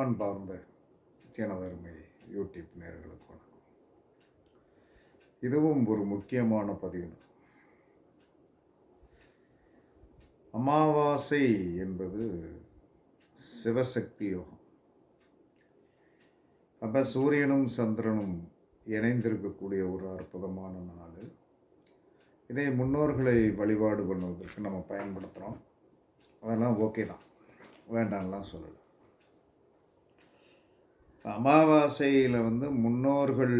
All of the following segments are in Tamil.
அன்பார்ந்த ஜனதர்மை யூடியூப் நேர்களுக்கு வணக்கம். இதுவும் ஒரு முக்கியமான பதிவு. தான் அமாவாசை என்பது சிவசக்தி யோகம். அப்போ சூரியனும் சந்திரனும் இணைந்திருக்கக்கூடிய ஒரு அற்புதமான நாள். இதை முன்னோர்களை வழிபாடு பண்ணுவதற்கு நம்ம பயன்படுத்துகிறோம் அதெல்லாம் ஓகே தான். வேண்டாம்லாம் சொல்லலை. அமாவாசையில் வந்து முன்னோர்கள்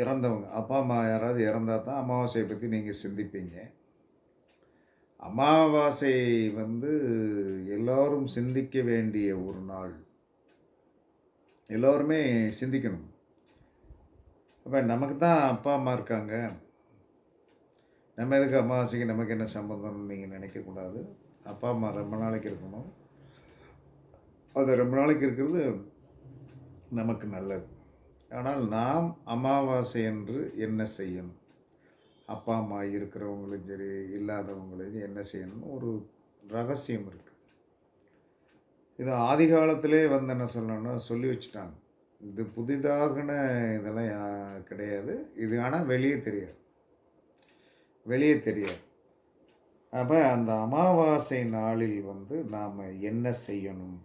இறந்தவங்க. அப்பா அம்மா யாராவது இறந்தால் தான் அமாவாசையை பற்றி நீங்கள் சிந்திப்பீங்க. அமாவாசை வந்து எல்லோரும் சிந்திக்க வேண்டிய ஒரு நாள். எல்லோருமே சிந்திக்கணும். அப்போ நமக்கு தான் அப்பா அம்மா இருக்காங்க. நம்ம எதுக்கு அமாவாசைக்கு நமக்கு என்ன சம்பந்தம்னு நீங்கள் நினைக்கக்கூடாது. அப்பா அம்மா ரொம்ப நாளைக்கு இருக்கணும். அது ரொம்ப நாளைக்கு இருக்கிறது நமக்கு நல்லது. ஆனால் நாம் அமாவாசை என்று என்ன செய்யணும்? அப்பா அம்மா இருக்கிறவங்களும் சரி இல்லாதவங்களும் என்ன செய்யணும்னு ஒரு ரகசியம் இருக்குது இது ஆதி காலத்திலே வந்து என்ன சொல்லணும்னா சொல்லி வச்சுட்டாங்க. இது புதிதாகன இதெல்லாம் கிடையாது. இது ஆனால் வெளியே தெரியாது. வெளியே தெரியாது. அப்போ அந்த அமாவாசை நாளில் வந்து நாம் என்ன செய்யணும்?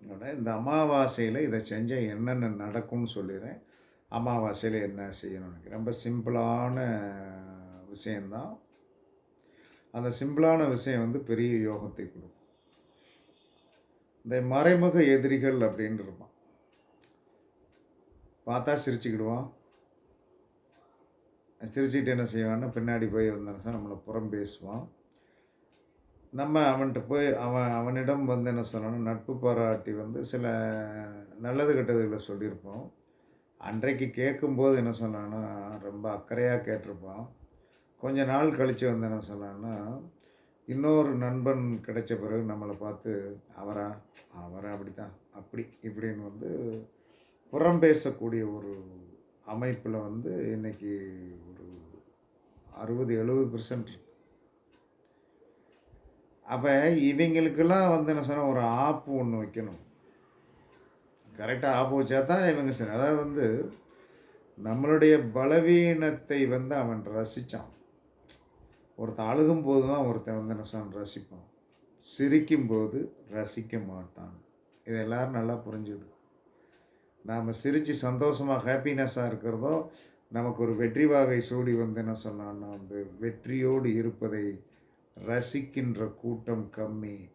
இந்த அமாவாசையில் இதை செஞ்சால் என்னென்ன நடக்கும்னு சொல்லிடுறேன். அமாவாசையில் என்ன செய்யணும்னு ரொம்ப சிம்பிளான விஷயந்தான் அந்த சிம்பிளான விஷயம் வந்து பெரிய யோகத்தை கொடுக்கும். இந்த மறைமுக எதிரிகள் அப்படின்னு இருப்பான். பார்த்தா சிரிச்சுக்கிடுவான். சிரிச்சுட்டு என்ன செய்வான்னா பின்னாடி போய் வந்தான நம்மளை புறம் பேசுவான். நம்ம அவன்கிட்ட போய் அவன் அவனிடம் வந்து என்ன சொல்லணும் நட்பு பாராட்டி வந்து சில நல்லது கெட்டதுகளை சொல்லியிருப்போம். அன்றைக்கு கேட்கும்போது என்ன சொன்னான்னா ரொம்ப அக்கறையாக கேட்டிருப்பான். கொஞ்ச நாள் கழித்து வந்து என்ன சொன்னான்னா இன்னொரு நண்பன் கிடைச்ச பிறகு நம்மளை பார்த்து அவரா அவரா அப்படி தான் அப்படி இப்படின்னு வந்து புறம் பேசக்கூடிய ஒரு அமைப்பில் வந்து இன்றைக்கி ஒரு அறுபது எழுபது பர்சன்ட் இருக்கு அப்போ இவங்களுக்கெல்லாம் வந்து என்ன சொன்னால் ஒரு ஆப்பு ஒன்று வைக்கணும். கரெக்டாக ஆப்பு வச்சா தான் இவங்க சரி அதாவது வந்து நம்மளுடைய பலவீனத்தை வந்து அவன் ரசித்தான் ஒருத்தன் அழுகும் போது தான் ஒருத்தன் வந்து என்ன சொன்ன ரசிப்பான். சிரிக்கும்போது ரசிக்க மாட்டான். இது எல்லோரும் நல்லா புரிஞ்சுது நாம் சிரித்து சந்தோஷமாக ஹாப்பினஸ்ஸாக இருக்கிறதோ நமக்கு ஒரு வெற்றி வாகை சூடி வந்து என்ன சொன்னான்னா வந்து வெற்றியோடு இருப்பதை ரசிக்கின்ற கூட்டம் கம்மி.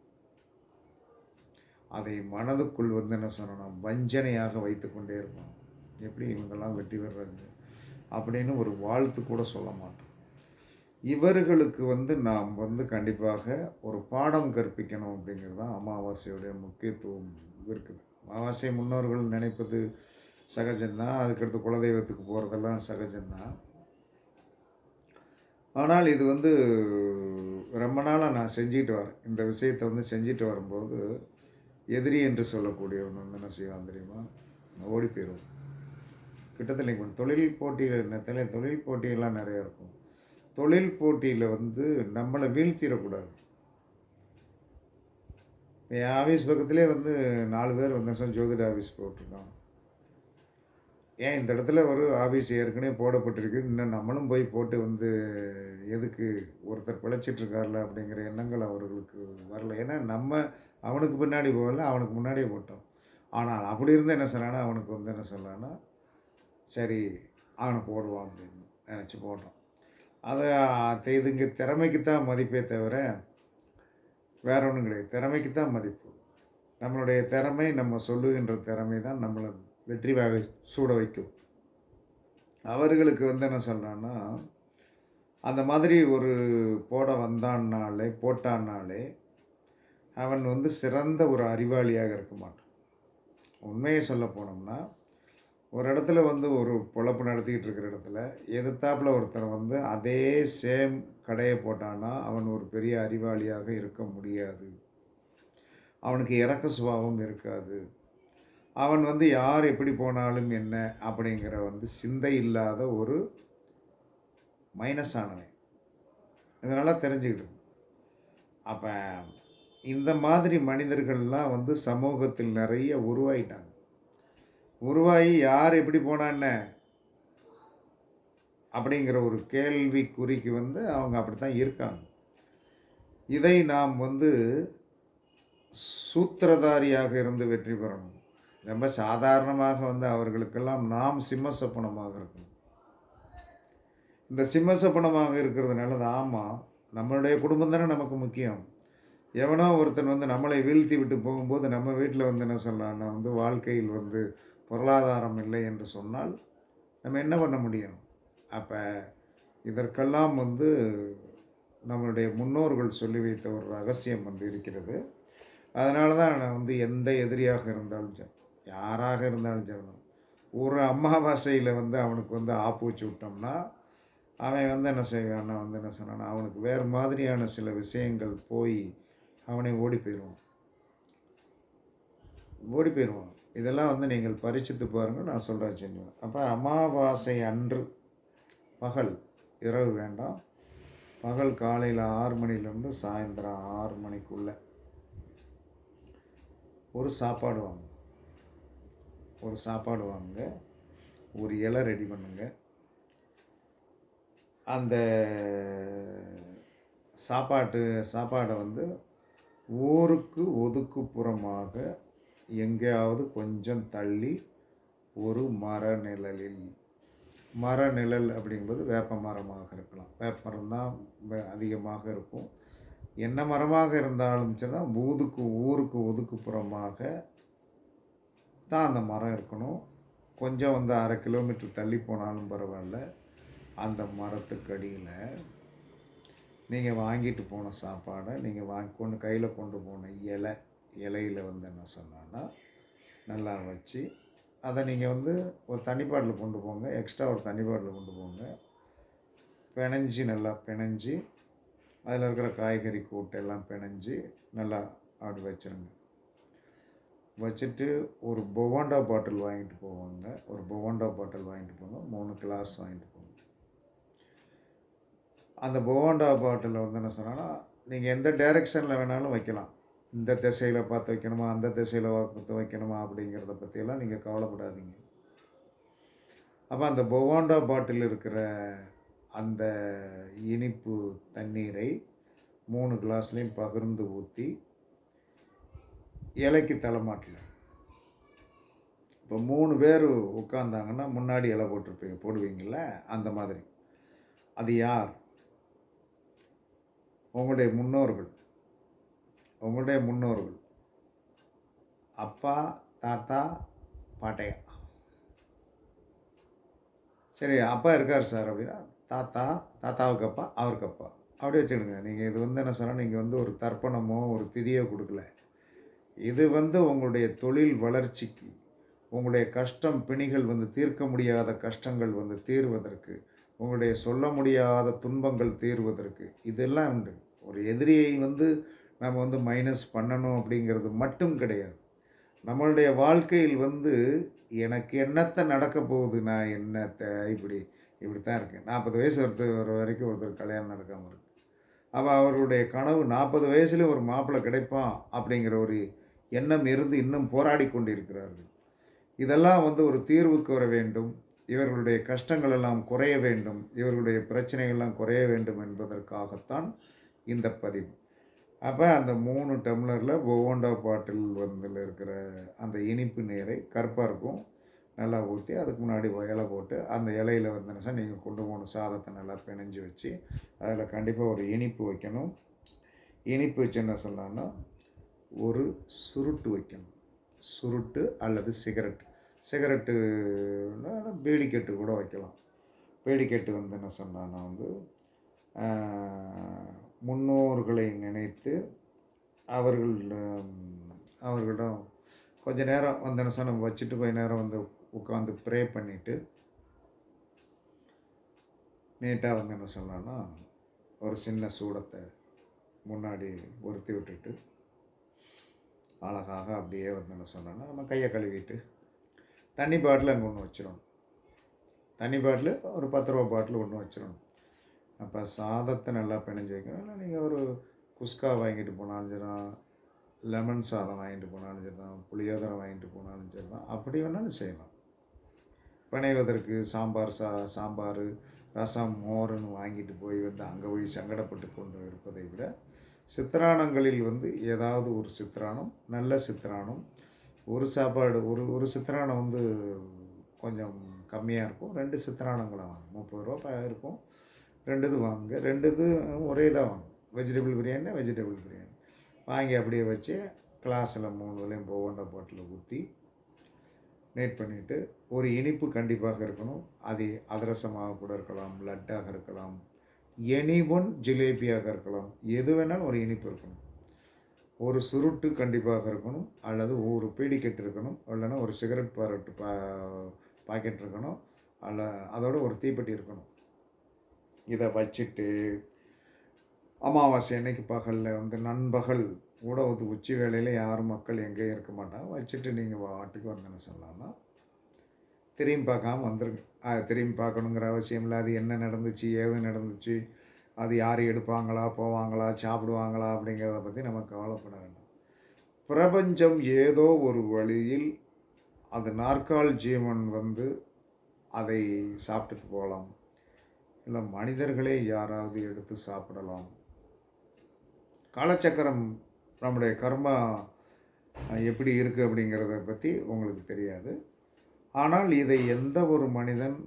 அதை மனதுக்குள் வந்து என்ன சொன்னோம் வஞ்சனையாக வைத்து கொண்டே இருப்பான் எப்படி இவங்கெல்லாம் வெற்றி பெறாங்க அப்படின்னு ஒரு வாழ்த்து கூட சொல்ல மாட்டோம். இவர்களுக்கு வந்து நாம் வந்து கண்டிப்பாக ஒரு பாடம் கற்பிக்கணும் அப்படிங்கிறது தான் அமாவாசையுடைய முக்கியத்துவம் இருக்குது. அமாவாசை முன்னோர்கள் நினைப்பது சகஜம்தான். அதுக்கடுத்து குலதெய்வத்துக்கு போகிறதெல்லாம் சகஜம்தான். ஆனால் இது வந்து ரொம்ப நாளாக நான் செஞ்சுட்டு வரேன். இந்த விஷயத்தை வந்து செஞ்சுட்டு வரும்போது எதிரி என்று சொல்லக்கூடியவன் வந்து என்ன செய்வான் தெரியுமா? ஓடி போயிடுவான். கிட்டத்தட்ட இப்போ தொழில் போட்டியில் நேரத்தில் தொழில் போட்டியெல்லாம் நிறையா இருக்கும். தொழில் போட்டியில் வந்து நம்மளை வீழ்த்திடக்கூடாது. என் ஆஃபீஸ் பக்கத்துலேயே வந்து நாலு பேர் வந்து ஜோதிட ஆஃபீஸ் போட்டிருக்கான் ஏன் இந்த இடத்துல ஒரு ஆஃபீஸ் ஏற்கனவே போடப்பட்டிருக்கு இன்னும் நம்மளும் போய் போட்டு வந்து எதுக்கு ஒருத்தர் பிழைச்சிட்டு இருக்கார்ல அப்படிங்கிற எண்ணங்கள் அவர்களுக்கு வரல. ஏன்னா நம்ம அவனுக்கு பின்னாடி போகல அவனுக்கு முன்னாடியே போட்டோம். ஆனால் அப்படி இருந்தால் என்ன சொன்னான்னா அவனுக்கு வந்து என்ன சொல்லலான்னா சரி அவனை போடுவான் அப்படின்னு நினச்சி போடுறோம் அதை இதுங்க திறமைக்கு தான் மதிப்பே தவிர வேற ஒன்றும் கிடையாது. திறமைக்கு தான் மதிப்பு. நம்மளுடைய திறமை நம்ம சொல்லுகின்ற திறமை தான் நம்மளை வெற்றி வாகை சூட வைக்கும். அவர்களுக்கு வந்து என்ன சொன்னான்னா அந்த மாதிரி ஒரு போட வந்தான்னாலே போட்டான்னாலே அவன் வந்து சிறந்த ஒரு அறிவாளியாக இருக்க மாட்டான். உண்மையை சொல்ல போனோம்னா ஒரு இடத்துல வந்து ஒரு பொழப்பு நடத்திக்கிட்டு இருக்கிற இடத்துல எதிர்த்தாப்புல ஒருத்தர் வந்து அதே சேம் கடையை போட்டான்னா அவன் ஒரு பெரிய அறிவாளியாக இருக்க முடியாது. அவனுக்கு இறக்க சுபாவம் இருக்காது. அவன் வந்து யார் எப்படி போனாலும் என்ன அப்படிங்கிற வந்து சிந்தை இல்லாத ஒரு மைனஸ் ஆனவன் இதனால் தெரிஞ்சுக்கிட்டு அப்போ இந்த மாதிரி மனிதர்கள்லாம் வந்து சமூகத்தில் நிறைய உருவாயிட்டாங்க. உருவாகி யார் எப்படி போனா என்ன? அப்படிங்கிற ஒரு கேள்விக்குறிக்கு வந்து அவங்க அப்படி தான் இருக்காங்க. இதை நாம் வந்து சூத்திரதாரியாக இருந்து வெற்றி பெறணும். ரொம்ப சாதாரணமாக வந்து அவர்களுக்கெல்லாம் நாம் சிம்மசப்பனமாக இருக்கணும். இந்த சிம்மசப்பனமாக இருக்கிறது நல்லது. ஆமாம் நம்மளுடைய குடும்பம் தானே நமக்கு முக்கியம். எவனோ ஒருத்தன் வந்து நம்மளை வீழ்த்தி விட்டு போகும்போது நம்ம வீட்டில் வந்து என்ன சொல்லலாம்னா வந்து வாழ்க்கையில் வந்து பொருளாதாரம் இல்லை என்று சொன்னால் நம்ம என்ன பண்ண முடியும்? அப்போ இதற்கெல்லாம் வந்து நம்மளுடைய முன்னோர்கள் சொல்லி வைத்த ஒரு ரகசியம் வந்து இருக்கிறது. அதனால தான் நான் வந்து எந்த எதிரியாக இருந்தாலும் சரி. யாராக இருந்தாலும் சரி தான் ஒரு அமாவாசையில் வந்து அவனுக்கு வந்து ஆப்பு வச்சு விட்டோம்னா அவன் வந்து என்ன செய்வான்னா வந்து என்ன சொன்னான்னா அவனுக்கு வேறு மாதிரியான சில விஷயங்கள் போய் அவனை ஓடி போயிடுவான். ஓடி போயிடுவான். இதெல்லாம் வந்து நீங்கள் பரிச்சித்து பாருங்கள் நான் சொல்கிறேன் செஞ்சுவேன் அப்போ அமாவாசை அன்று பகல் இரவு வேண்டாம். பகல் காலையில் ஆறு மணிலேருந்து சாயந்தரம் ஆறு மணிக்குள்ளே ஒரு சாப்பாடு வாங்க. ஒரு சாப்பாடு வாங்க ஒரு இலை ரெடி பண்ணுங்க. அந்த சாப்பாட்டு சாப்பாடை வந்து ஊருக்கு ஒதுக்குப்புறமாக எங்கேயாவது கொஞ்சம் தள்ளி ஒரு மர நிழலில். மர நிழல் அப்படிங்கும்போது வேப்ப மரமாக இருக்கலாம். வேப்ப மரம் தான் அதிகமாக இருக்கும். என்ன மரமாக இருந்தாலும் சரி தான் ஊதுக்கு ஊருக்கு ஒதுக்குப்புறமாக தான் அந்த மரம் இருக்கணும். கொஞ்சம் வந்து அரை கிலோமீட்டர் தள்ளி போனாலும் பரவாயில்ல. அந்த மரத்துக்கு அடியில் நீங்கள் வாங்கிட்டு போன சாப்பாடை நீங்கள் வாங்கி கொண்டு கையில் கொண்டு போன இலை இலையில் வந்து என்ன சொன்னான்னா நல்லா வச்சு அதை நீங்கள் வந்து ஒரு தண்ணி கொண்டு போங்க. எக்ஸ்ட்ரா ஒரு தண்ணி பாட்டில் கொண்டு போங்க. பிணைஞ்சி நல்லா பிணைஞ்சி அதில் இருக்கிற காய்கறி கூட்டெல்லாம் பிணைஞ்சி நல்லா அப்படி வச்சிருங்க. வச்சுட்டு ஒரு பொவாண்டா பாட்டில் வாங்கிட்டு போவாங்க. ஒரு பொவாண்டா பாட்டில் வாங்கிட்டு போங்க. மூணு கிளாஸ் வாங்கிட்டு போங்க. அந்த பொவாண்டா பாட்டிலில் வந்து என்ன சொன்னால் நீங்கள் எந்த டைரெக்ஷனில் வேணாலும் வைக்கலாம். இந்த திசையில் பார்த்து வைக்கணுமா? அந்த திசையில் பார்த்து வைக்கணுமா? அப்படிங்கிறத பற்றியெல்லாம் நீங்கள் கவலைப்படாதீங்க. அப்போ அந்த பொவாண்டா பாட்டில் இருக்கிற அந்த இனிப்பு தண்ணீரை மூணு கிளாஸ்லேயும் பகிர்ந்து ஊற்றி இலைக்கு தலைமாட்டில் இப்போ மூணு பேர் உட்காந்தாங்கன்னா முன்னாடி இலை போட்டிருப்பீங்க போடுவீங்கள்ல அந்த மாதிரி. அது யார்? உங்களுடைய முன்னோர்கள். உங்களுடைய முன்னோர்கள். அப்பா தாத்தா பாட்டையா? சரி அப்பா இருக்கார் சார் அப்படின்னா தாத்தா தாத்தாவுக்கு அப்பா அவருக்கு அப்பா. அப்படி வச்சுடுங்க நீங்கள் இது வந்து என்ன சொன்னால் நீங்கள் வந்து ஒரு தர்ப்பணமோ ஒரு திதியோ கொடுக்கல. இது வந்து உங்களுடைய தொழில் வளர்ச்சிக்கு உங்களுடைய கஷ்டம் பிணிகள் வந்து தீர்க்க முடியாத கஷ்டங்கள் வந்து தீர்வதற்கு உங்களுடைய சொல்ல முடியாத துன்பங்கள் தீர்வதற்கு இதெல்லாம் உண்டு. ஒரு எதிரியை வந்து நம்ம வந்து மைனஸ் பண்ணணும் அப்படிங்கிறது மட்டும் கிடையாது. நம்மளுடைய வாழ்க்கையில் வந்து எனக்கு என்னத்தை நடக்க போகுது நான் என்னத்தை இப்படி இப்படி தான் இருக்கேன். நாற்பது வயசு ஒருத்தர் வரைக்கும் ஒருத்தர் கல்யாணம் நடக்காமல் இருக்கு. அப்போ அவருடைய கனவு நாற்பது வயசுலேயும் ஒரு மாப்பிள்ளை கிடைப்பான் அப்படிங்கிற ஒரு எண்ணம் இருந்து இன்னும் போராடி கொண்டிருக்கிறார்கள். இதெல்லாம் வந்து ஒரு தீர்வுக்கு வர வேண்டும். இவர்களுடைய கஷ்டங்கள் எல்லாம் குறைய வேண்டும். இவர்களுடைய பிரச்சனைகள் எல்லாம் குறைய வேண்டும் என்பதற்காகத்தான் இந்த பதிவு. அப்போ அந்த மூணு டம்ளரில் பொவோண்டா பாட்டில் வந்து இருக்கிற அந்த இனிப்பு நீரை கருப்பாக இருக்கும் நல்லா ஊற்றி அதுக்கு முன்னாடி இலை போட்டு அந்த இலையில வந்து சார் நீங்கள் கொண்டு போன சாதத்தை நல்லா பிணைஞ்சு வச்சு அதில் கண்டிப்பாக ஒரு இனிப்பு வைக்கணும். இனிப்பு வச்சு என்ன சொல்லலாம்னா ஒரு சுருட்டு வைக்கணும். சுருட்டு அல்லது சிகரெட். சிகரெட்டுனா பீடிக்கெட்டு கூட வைக்கலாம். பீடிக்கெட்டு வந்து என்ன சொன்னான்னா வந்து முன்னோர்களை நினைத்து அவர்கள் அவர்களிடம் கொஞ்ச நேரம் வந்து என்ன சொன்ன வச்சுட்டு போய் நேரம் வந்து உட்காந்து ப்ரே பண்ணிவிட்டு நீட்டாக வந்து என்ன சொல்லலாம்னா ஒரு சின்ன சூடத்தை முன்னாடி ஒருத்தி விட்டுட்டு அழகாக அப்படியே வந்து என்ன சொன்னோன்னா நம்ம கையை கழுவிட்டு தண்ணி பாட்டில் அங்கே ஒன்று வச்சிடணும். தண்ணி பாட்டில் ஒரு பத்து ரூபா பாட்டில் ஒன்று வச்சிடணும். அப்போ சாதத்தை நல்லா பிணைஞ்சு வைக்கணும். இல்லை நீங்கள் ஒரு குஸ்கா வாங்கிட்டு போனாலும் சரி லெமன் சாதம் வாங்கிட்டு போனாலும் சரி தான் புளியோதரை வாங்கிட்டு போனாலும் சரி தான் அப்படி வேணாலும் செய்யலாம். பிணைவதற்கு சாம்பார் சா சாம்பார் ரசம் மோருன்னு வாங்கிட்டு போய் வந்து அங்கே போய் சங்கடப்பட்டு கொண்டு இருப்பதை விட சித்திரானங்களில் வந்து ஏதாவது ஒரு சித்திரானம் நல்ல சித்திரானம் ஒரு சாப்பாடு ஒரு ஒரு சித்திராணம் வந்து கொஞ்சம் கம்மியாக இருக்கும். ரெண்டு சித்திரானங்களை வாங்க முப்பது ரூபா இருக்கும். ரெண்டு இது வாங்க. ரெண்டு இது ஒரே இதாக வாங்க வெஜிடபிள் பிரியாணி வெஜிடபிள் பிரியாணி. வாங்கி அப்படியே வச்சு கிளாஸில் மூணு இதுலேயும் ஒவ்வொன்றை பாட்டில் ஊற்றி நேட் பண்ணிவிட்டு ஒரு இனிப்பு கண்டிப்பாக இருக்கணும். அது அதிரசமாக கூட இருக்கலாம் லட்டாக இருக்கலாம். எனி ஒன் ஜிலேபியாக இருக்கலாம். எது வேணாலும் ஒரு இனிப்பு இருக்கணும். ஒரு சுருட்டு கண்டிப்பாக இருக்கணும். அல்லது ஒரு பீடிக்கெட் இருக்கணும். இல்லைன்னா ஒரு சிகரெட் பாரட்டு பா பாக்கெட் இருக்கணும். அல்ல அதோட ஒரு தீப்பெட்டி இருக்கணும். இதை வச்சுட்டு அமாவாசை அன்னைக்கு பகலில் வந்து நண்பகல் கூட வந்து உச்சி வேலையில் யாரும் மக்கள் எங்கேயும் இருக்க மாட்டாங்க. வச்சுட்டு நீங்கள் வாட்டுக்கு வந்தேன்னு சொல்லலாம்னா திரும்பி பார்க்காம வந்துருங்க. திரும்பி பார்க்கணுங்கிற அவசியம் இல்லை. அது என்ன நடந்துச்சு ஏது நடந்துச்சு அது யார் எடுப்பாங்களா போவாங்களா சாப்பிடுவாங்களா அப்படிங்கிறத பற்றி நம்ம கவலைப்பட வேண்டாம். பிரபஞ்சம் ஏதோ ஒரு வழியில் அது நாற்கால் ஜீவன் வந்து அதை சாப்பிட்டுட்டு போகலாம். இல்லை மனிதர்களே யாராவது எடுத்து சாப்பிடலாம். காலச்சக்கரம் நம்முடைய கர்மா எப்படி இருக்குது அப்படிங்கிறத பற்றி உங்களுக்கு தெரியாது. ஆனால் இதை எந்த ஒரு மனிதன்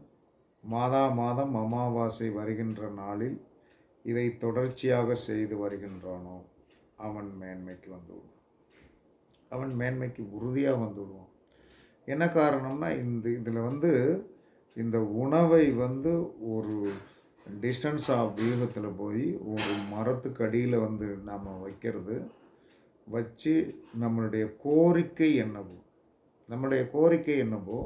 மாதா மாதம் அமாவாசை வருகின்ற நாளில் இதை தொடர்ச்சியாக செய்து வருகின்றானோ அவன் மேன்மைக்கு வந்து விடுவான். அவன் மேன்மைக்கு உறுதியாக வந்து விடுவான். என்ன காரணம்னா இந்த இதில் வந்து இந்த உணவை வந்து ஒரு டிஸ்டன்ஸ் ஆஃப் வியூகத்தில் போய் ஒரு மரத்துக்கு அடியில் வந்து நாம் வைக்கிறது வச்சு நம்மளுடைய கோரிக்கை என்னவோ நம்மளுடைய கோரிக்கை என்னவோ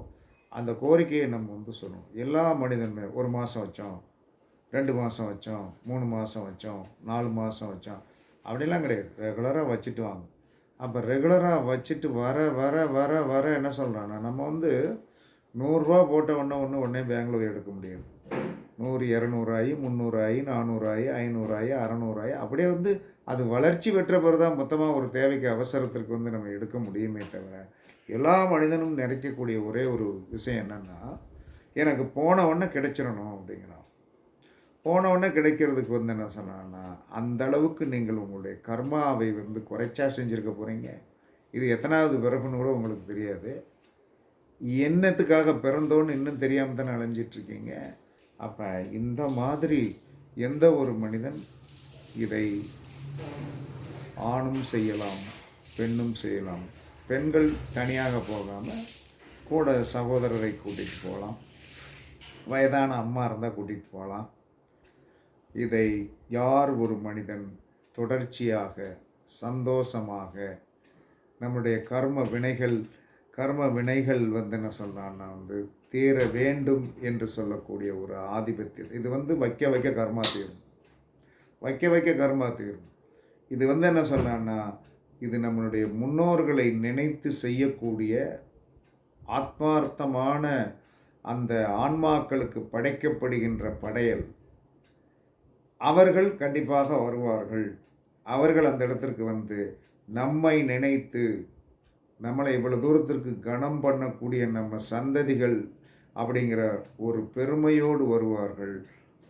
அந்த கோரிக்கையை நம்ம வந்து சொல்லணும். எல்லா மனிதனுமே ஒரு மாதம் வச்சோம் ரெண்டு மாதம் வச்சோம் மூணு மாதம் வச்சோம் நாலு மாதம் வச்சோம் அப்படிலாம் கிடையாது. ரெகுலராக வச்சுட்டு வாங்க. அப்போ ரெகுலராக வச்சுட்டு வர வர வர வர என்ன சொல்கிறான்னா நம்ம வந்து நூறுரூவா போட்ட உடனே ஒன்று உடனே பெங்களூர் எடுக்க முடியாது. நூறு இரநூறாயி முந்நூறாயி நானூறாயி ஐநூறாயி அறநூறாயி அப்படியே வந்து அது வளர்ச்சி பெற்ற பிறகு தான் மொத்தமாக ஒரு தேவைக்கு அவசரத்திற்கு வந்து நம்ம எடுக்க முடியுமே தவிர எல்லா மனிதனும் நிறைக்கக்கூடிய ஒரே ஒரு விஷயம் என்னென்னா எனக்கு போன உடனே கிடைச்சிடணும் அப்படிங்கிறான். போன உடனே கிடைக்கிறதுக்கு வந்து என்ன சொன்னான்னா அந்த அளவுக்கு நீங்கள் உங்களுடைய கர்மாவை வந்து குறைச்சா செஞ்சுருக்க போகிறீங்க இது எத்தனாவது பிறப்புன்னு கூட உங்களுக்கு தெரியாது. என்னத்துக்காக பிறந்தோன்னு இன்னும் தெரியாமல் தானே அலைஞ்சிட்ருக்கீங்க அப்போ இந்த மாதிரி எந்த ஒரு மனிதன் இதை ஆணும் செய்யலாம் பெண்ணும் செய்யலாம். பெண்கள் தனியாக போகாமல் கூட சகோதரரை கூட்டிகிட்டு போகலாம். வயதான அம்மா இருந்தால் கூட்டிகிட்டு போகலாம். இதை யார் ஒரு மனிதன் தொடர்ச்சியாக சந்தோஷமாக நம்முடைய கர்ம வினைகள் கர்ம வினைகள் வந்து என்ன சொல்கிறான்னா வந்து தீர வேண்டும் என்று சொல்லக்கூடிய ஒரு ஆதிபத்தியம். இது வந்து வைக்க வைக்க கர்மா தீரும். வைக்க வைக்க கர்மா தீரும். இது வந்து என்ன சொல்கிறான்னா இது நம்மளுடைய முன்னோர்களை நினைத்து செய்யக்கூடிய ஆத்மார்த்தமான அந்த ஆன்மாக்களுக்கு படைக்கப்படுகின்ற படையல். அவர்கள் கண்டிப்பாக வருவார்கள். அவர்கள் அந்த இடத்திற்கு வந்து நம்மை நினைத்து நம்மளை இவ்வளோ தூரத்திற்கு கனம் பண்ணக்கூடிய நம்ம சந்ததிகள் அப்படிங்கிற ஒரு பெருமையோடு வருவார்கள்.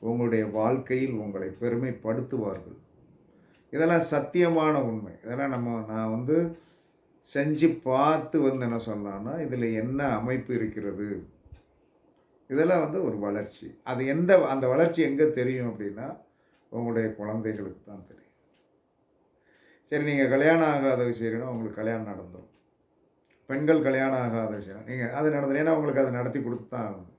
உங்களுடைய வாழ்க்கையில் உங்களை பெருமைப்படுத்துவார்கள். இதெல்லாம் சத்தியமான உண்மை. இதெல்லாம் நம்ம நான் வந்து செஞ்சு பார்த்து வந்து என்ன சொன்னான்னா இதில் என்ன அமைப்பு இருக்கிறது? இதெல்லாம் வந்து ஒரு வளர்ச்சி. அது எந்த அந்த வளர்ச்சி எங்கே தெரியும் அப்படின்னா உங்களுடைய குழந்தைகளுக்கு தான் தெரியும். சரி நீங்கள் கல்யாணம் ஆகாத விஷயம்னா உங்களுக்கு கல்யாணம் நடந்துடும் பெண்கள் கல்யாணம் ஆகாத விஷயம். நீங்கள் அது நடந்தது. ஏன்னா உங்களுக்கு அதை நடத்தி கொடுத்து தான் ஆகணும்.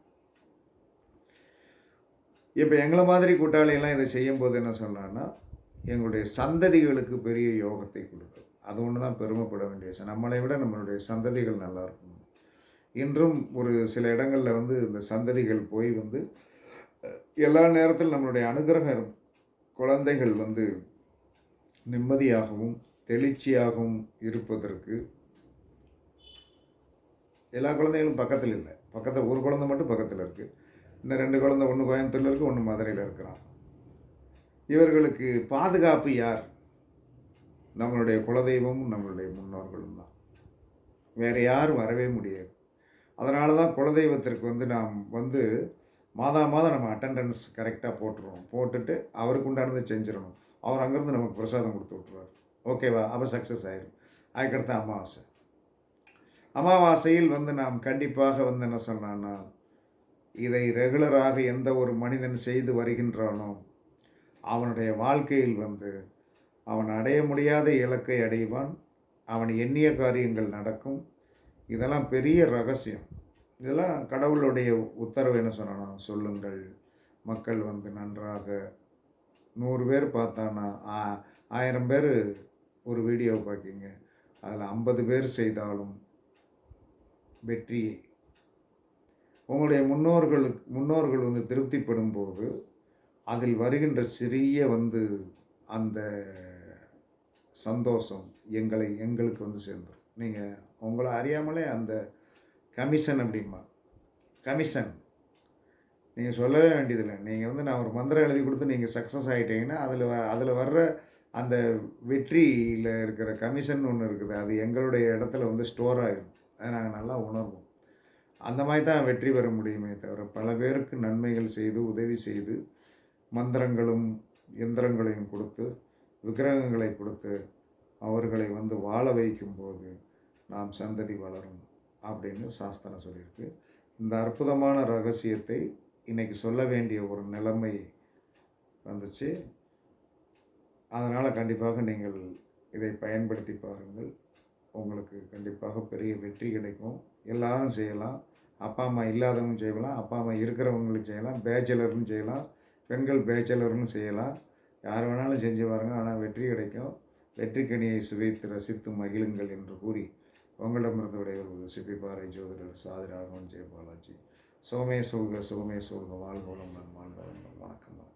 இப்போ எங்களை மாதிரி கூட்டாளியெல்லாம் இதை செய்யும்போது என்ன சொன்னான்னா எங்களுடைய சந்ததிகளுக்கு பெரிய யோகத்தை கொடுக்கும் அது ஒன்று தான் பெருமைப்பட வேண்டிய விஷயம். நம்மளை விட நம்மளுடைய சந்ததிகள் நல்லா இருக்கணும். இன்றும் ஒரு சில இடங்களில் வந்து இந்த சந்ததிகள் போய் வந்து எல்லா நேரத்திலும் நம்மளுடைய அனுகிரகம் குழந்தைகள் வந்து நிம்மதியாகவும் தெளிச்சியாகவும் இருப்பதற்கு எல்லா குழந்தைகளும் பக்கத்தில் இல்லை. பக்கத்தில் ஒரு குழந்தை மட்டும் பக்கத்தில் இருக்குது இன்னும் ரெண்டு குழந்தை ஒன்று கோயம்புத்தூரில் இருக்குது ஒன்று மதுரையில் இருக்கிறான். இவர்களுக்கு பாதுகாப்பு யார்? நம்மளுடைய குலதெய்வமும் நம்மளுடைய முன்னோர்களும் தான். வேறு யாரும் வரவே முடியாது. அதனால தான் குலதெய்வத்திற்கு வந்து நாம் வந்து மாதா மாதம் நம்ம அட்டெண்டன்ஸ் கரெக்டாக போட்டுருவோம் போட்டுட்டு அவருக்கு உண்டானதை செஞ்சிடணும். அவர் அங்கேருந்து நமக்கு பிரசாதம் கொடுத்து விட்ருவார் ஓகேவா அப்போ சக்ஸஸ் ஆயிடும் அதுக்கடுத்து அமாவாசை. அமாவாசையில் வந்து நாம் கண்டிப்பாக வந்து என்ன சொன்னான்னா இதை ரெகுலராக எந்த ஒரு மனிதன் செய்து வருகின்றானோ அவனுடைய வாழ்க்கையில் வந்து அவன் அடைய முடியாத இலக்கை அடைவான் அவன் எண்ணிய காரியங்கள் நடக்கும். இதெல்லாம் பெரிய ரகசியம். இதெல்லாம் கடவுளுடைய உத்தரவு என்ன சொல்லணும் சொல்லுங்கள். மக்கள் வந்து நன்றாக நூறு பேர் பார்த்தானா ஆ- ஆயிரம் பேர் ஒரு வீடியோ பார்க்கிங்க. அதில் ஐம்பது பேர் செய்தாலும் வெற்றியை உங்களுடைய முன்னோர்களுக்கு முன்னோர்கள் வந்து திருப்திப்படும் போது அதில் வருகின்ற சிறிய வந்து அந்த சந்தோஷம் எங்களை எங்களுக்கு வந்து சேர்ந்துடும் நீங்கள் உங்களை அறியாமலே அந்த கமிஷன் அப்படிமா கமிஷன் நீங்கள் சொல்லவே வேண்டியதில்லை. நீங்கள் வந்து நான் ஒரு மந்திரம் எழுதி கொடுத்து நீங்கள் சக்ஸஸ் ஆகிட்டீங்கன்னா அதில் வ அதில் வர்ற அந்த வெற்றியில் இருக்கிற கமிஷன் ஒன்று இருக்குது. அது எங்களுடைய இடத்துல வந்து ஸ்டோர் ஆகிடும் நாங்கள் நல்லா உணர்வோம். அந்த மாதிரி தான் வெற்றி பெற முடியுமே தவிர பல பேருக்கு நன்மைகள் செய்து உதவி செய்து மந்திரங்களும் எந்திரங்களையும் கொடுத்து விக்கிரகங்களை கொடுத்து அவர்களை வந்து வாழ வைக்கும்போது நாம் சந்ததி வளரும் அப்படின்னு சாஸ்திரம் சொல்லியிருக்கு. இந்த அற்புதமான ரகசியத்தை இன்றைக்கி சொல்ல வேண்டிய ஒரு நிலைமை வந்துச்சு. அதனால் கண்டிப்பாக நீங்கள் இதை பயன்படுத்தி பாருங்கள். உங்களுக்கு கண்டிப்பாக பெரிய வெற்றி கிடைக்கும். எல்லாரும் செய்யலாம். அப்பா அம்மா இல்லாதவங்க செய்யலாம். அப்பா அம்மா இருக்கிறவங்களும் செய்யலாம். பேச்சலர்னு செய்யலாம். பெண்கள் பேச்சலர்னு செய்யலாம். யார் வேணாலும் செஞ்சு பாருங்கள் ஆனால் வெற்றி கிடைக்கும். வெற்றி கனியை சுவைத்து ரசித்து மகிழுங்கள் என்று கூறி உங்களிடமிருந்து விடைபெறுவது சிப்பிப்பாறை ஜோதிடர் சாதி ராகவன் ஜெயபாலாஜி. சோமே சொல்க சோமே சொல்க வாழ்க வளம் வணக்கம் வணக்கம்.